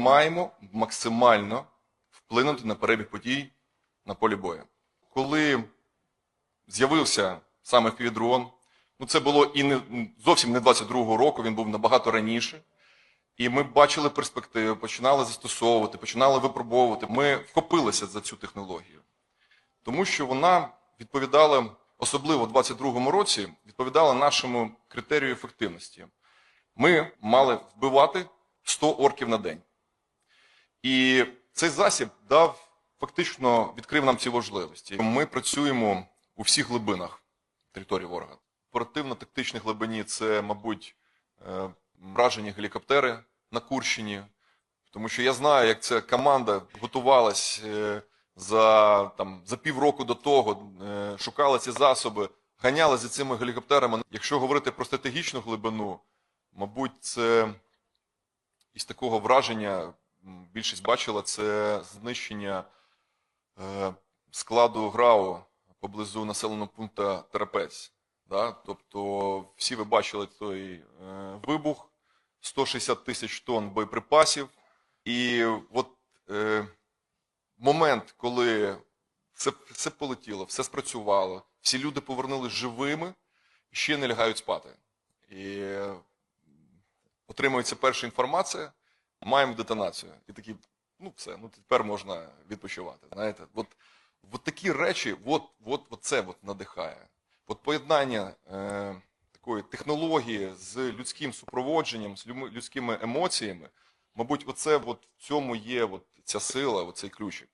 маємо максимально вплинути на перебіг подій на полі бою. Коли з'явився саме FPV-дрон, ну це було і не зовсім не 22-го року, він був набагато раніше. І ми бачили перспективи, починали застосовувати, починали випробовувати. Ми вхопилися за цю технологію, тому що вона відповідала, особливо в 22-му році, відповідала нашому критерію ефективності. Ми мали вбивати 100 орків на день. І цей засіб дав фактично відкрив нам ці можливості. Ми працюємо у всіх глибинах території ворога. Оперативно-тактичні глибині це, мабуть, е, вражені гелікоптери на Курщині. Тому що я знаю, як ця команда готувалась е, за, там, за півроку до того, е, шукала ці засоби, ганяла за цими гелікоптерами. Якщо говорити про стратегічну глибину, мабуть, це із такого враження більшість бачила це знищення е, складу ГРАУ поблизу населеного пункту Терапець. Да? Тобто всі ви бачили той е, вибух, 160 тисяч тонн боєприпасів. І от е, момент, коли все, все полетіло, все спрацювало, всі люди повернулись живими, ще не лягають спати. І е, отримується перша інформація, маємо детонацію. І такі, ну все, ну тепер можна відпочивати. Знаєте, от, от такі речі, от, от, от це от надихає. От поєднання е, такої технології з людським супроводженням, з людськими емоціями, мабуть, оце от в цьому є от ця сила, оцей ключик.